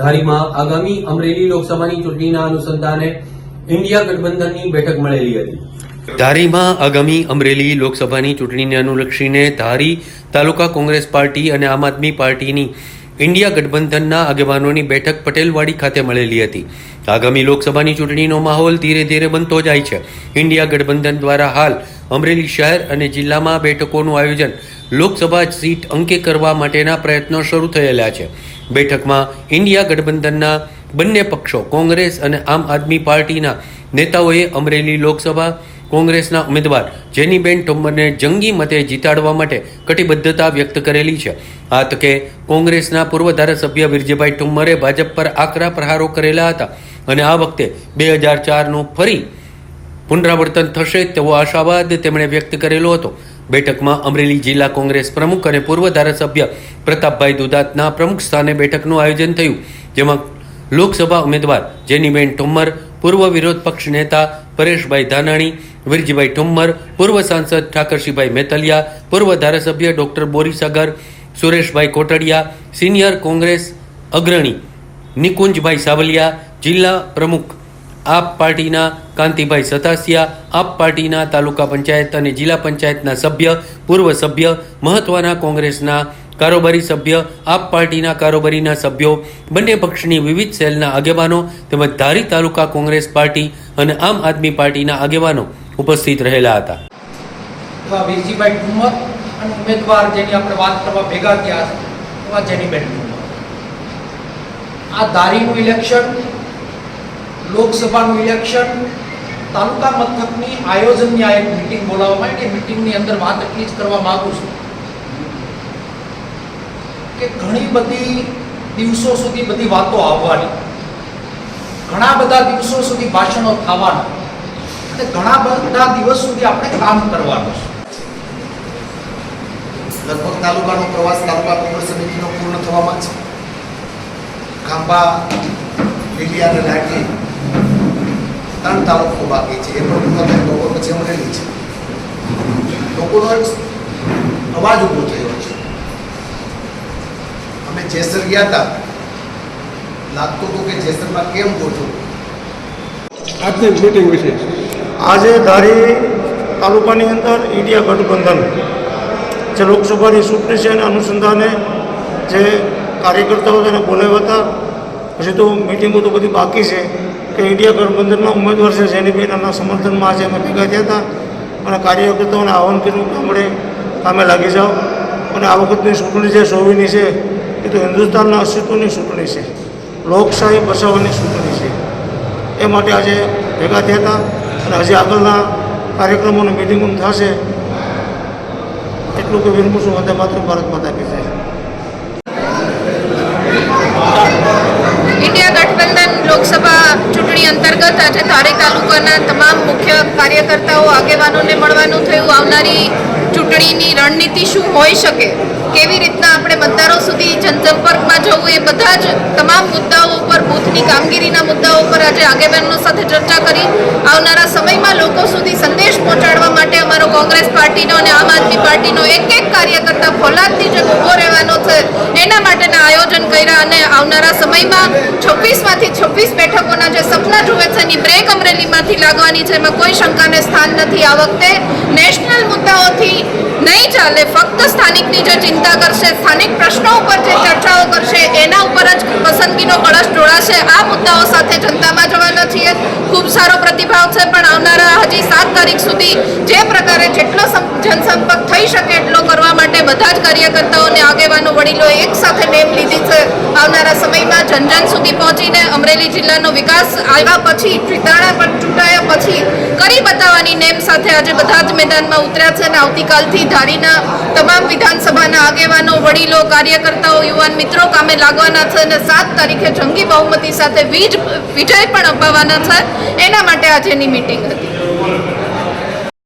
ધારીમાં આગામી અમરેલી લોકસભાની ચૂંટણીના અનુસંધાને ઇન્ડિયા ગઠબંધનની બેઠક મળેલી હતી. ધારીમાં આગામી અમરેલી લોકસભાની ચૂંટણીને અનુલક્ષીને ધારી તાલુકા કોંગ્રેસ પાર્ટી અને આમ આદમી પાર્ટીની ઇન્ડિયા ગઠબંધનના આગેવાનોની બેઠક પટેલવાડી ખાતે મળેલી હતી. આગામી લોકસભાની ચૂંટણીનો માહોલ ધીરે ધીરે બનતો જાય છે. ઇન્ડિયા ગઠબંધન દ્વારા હાલ અમરેલી શહેર અને જિલ્લામાં બેઠકોનું આયોજન લોકસભા સીટ અંકે કરવા માટેના પ્રયત્નો શરૂ થયેલા છે. બેઠકમાં ઇન્ડિયા ગઠબંધનના બંને પક્ષો, કોંગ્રેસ અને આમ આદમી પાર્ટીના નેતાઓએ અમરેલી લોકસભા કોંગ્રેસના ઉમેદવાર જેનીબેન ઠુમ્મરને જંગી મતે જીતાડવા માટે કટિબદ્ધતા વ્યક્ત કરેલી છે. આ તકે કોંગ્રેસના પૂર્વ ધારાસભ્ય વિરજીભાઈ ટુમ્મરે ભાજપ પર આકરા પ્રહારો કરેલા હતા અને આ વખતે બે હજાર ચારનું ફરી પુનરાવર્તન થશે તેવો આશાવાદ તેમણે વ્યક્ત કરેલો હતો. બેઠકમાં અમરેલી જિલ્લા કોંગ્રેસ પ્રમુખ અને પૂર્વ ધારાસભ્ય પ્રતાપભાઈ દુદાતના પ્રમુખ સ્થાને બેઠકનું આયોજન થયું, જેમાં લોકસભા ઉમેદવાર જેનીબેન ઠુમ્મર પૂર્વ વિરોધ પક્ષ નેતા પરેશભાઈ ધાનાણી, વિરજીભાઈ ઠુમ્મર પૂર્વ સાંસદ ઠાકરસિંહભાઈ મેતલિયા પૂર્વ ધારાસભ્ય ડોક્ટર બોરીસાગર, સુરેશભાઈ કોટડિયા, સિનિયર કોંગ્રેસ અગ્રણી નિકુંજભાઈ સાવલિયા, જિલ્લા પ્રમુખ આપ પાર્ટીના કાંતિભાઈ સતાસિયા, આપ પાર્ટીના તાલુકા પંચાયત અને જિલ્લા પંચાયતના સભ્ય, પૂર્વ સભ્ય, મહત્વના કોંગ્રેસના કારોબારી સભ્ય, આપ પાર્ટીના કારોબારીના સભ્યો, બંને પક્ષની વિવિધ સેલના આગેવાનો તેમજ ધારી તાલુકા કોંગ્રેસ પાર્ટી અને આમ આદમી પાર્ટીના આગેવાનો ઉપસ્થિત રહેલા હતા. ઉમેદવાર જેની આપણે વાત કરવા ભેગા થયા છે, એવા જેનીબેન ઠુમ્મર આ ધારીનું ઇલેક્શન લોકસભાનું ઇલેક્શન તાલુકા મથકની આયોજનની આ એક મિટિંગ બોલાવવામાં આવી મિટિંગની અંદર વાત એટલી જ કરવા માંગુ છું કે ઘણી બધી દિવસો સુધી બધી વાતો આવવાની, ઘણા બધા દિવસો સુધી ભાષણો થવાના અને ઘણા બધા દિવસ સુધી આપણે કામ કરવાનું છે. લગભગ તાલુકાનો પ્રવાસ તાલુકા કોંગ્રેસ સમિતિનો પૂર્ણ થવામાં છે. ખાંભા લીલી અને ત્રણ તાલુકો બાકી છે. એ પણ થાય પછી મળેલી છે. લોકોનો એક અવાજ ઊભો થયો છે. અમે જેસર ગયા હતા લાગતું હતું કે જેસરમાં કેમ ગોઠવું આજની મીટિંગ વિશે. આજે ધારી તાલુકાની અંદર ઇન્ડિયા ગઠબંધન જે લોકસભાની ચૂંટણી છે એના અનુસંધાને જે કાર્યકર્તાઓ તેને બોલાવ્યા હતા. હજી તો મિટિંગો તો બધી બાકી છે. કે ઇન્ડિયા ગઠબંધનના ઉમેદવાર છે, જેની બેન એના સમર્થનમાં આજે અમે ભેગા થયા હતા. અને કાર્યકર્તાઓને આહવાન કર્યું કે આપણે કામે લાગી જાઓ. અને આ વખતની ચૂંટણી જે સોવીની છે, એ તો હિન્દુસ્તાનના અસ્તિત્વની ચૂંટણી છે. લોકશાહી બચાવવાની ચૂંટણી છે. એ માટે આજે ભેગા થયા હતા. અને હજી આગળના કાર્યક્રમોની મિટિંગો થશે. એટલું કે વિનમું છું વંદે માત્ર ભારત માતા કી ઇન્ડિયા ગઠબંધન લોકસભા ચૂંટણી અંતર્ગત આજે ધારી તાલુકાના તમામ મુખ્ય કાર્યકર્તાઓ, આગેવાનોને મળવાનું થયું. આવનારી ચૂંટણીની રણનીતિ શું હોઈ શકે? કેવી રીતના આપણે મતદારો સુધી જનસંપર્કમાં જવું? એ બધા જ તમામ મુદ્દાઓ ઉપર, બૂથની કામગીરીના મુદ્દાઓ ઉપર આજે આગેવાનો સાથે ચર્ચા કરી. આવનારા સમયમાં લોકો સુધી સંદેશ અમારો કોંગ્રેસ પાર્ટીનો અને આમ આદમી પાર્ટીનો એક એક કાર્યકર્તા ફોલાદની જેમ ઊભો રહેવાનો છે. એના માટેના આયોજન કર્યા અને આવનારા સમયમાં છવ્વીસમાંથી છવ્વીસ બેઠકોના જે સપના જુએ છે, એની બ્રેક અમરેલીમાંથી લાગવાની છે. એમાં કોઈ શંકાને સ્થાન નથી. આ વખતે નેશનલ મુદ્દાઓથી નહીં ચાલે, ફક્ત સ્થાનિકની જે ચિંતા કરશે, સ્થાનિક પ્રશ્નો ઉપર જે ચર્ચાઓ કરશે, એના ઉપર જ પસંદગીનો કળશ ઢોળાશે આ મુદ્દાઓ સાથે જનતામાં જવાના છીએ. ખૂબ સારો પ્રતિભાવ છે, પણ આવનારા હજી સાત તારીખ સુધી જે પ્રકારે જેટલો જનસંપર્ક થઈ શકે એટલો કરવા માટે બધા જ કાર્યકર્તાઓને આગેવાનો, વડીલો એક સાથે નેમ લીધી છે. આવનારા સમયમાં જન જન સુધી પહોંચીને અમરેલી જિલ્લાનો વિકાસ આવ્યા પછી ચિતાણા પર ચૂંટાયા પછી બતાવવાની નેમ સાથે આજે બધા જ મેદાનમાં ઉતર્યા છે અને આવતીકાલથી ધારીના તમામ વિધાનસભાના આગેવાનો, વડીલો, કાર્યકર્તાઓ, યુવાન મિત્રો કામે લાગવાના છે અને સાત તારીખે જંગી બહુમતી સાથે વીજ વિજય પણ અપાવવાના છે. એના માટે આજેની મિટિંગ હતી.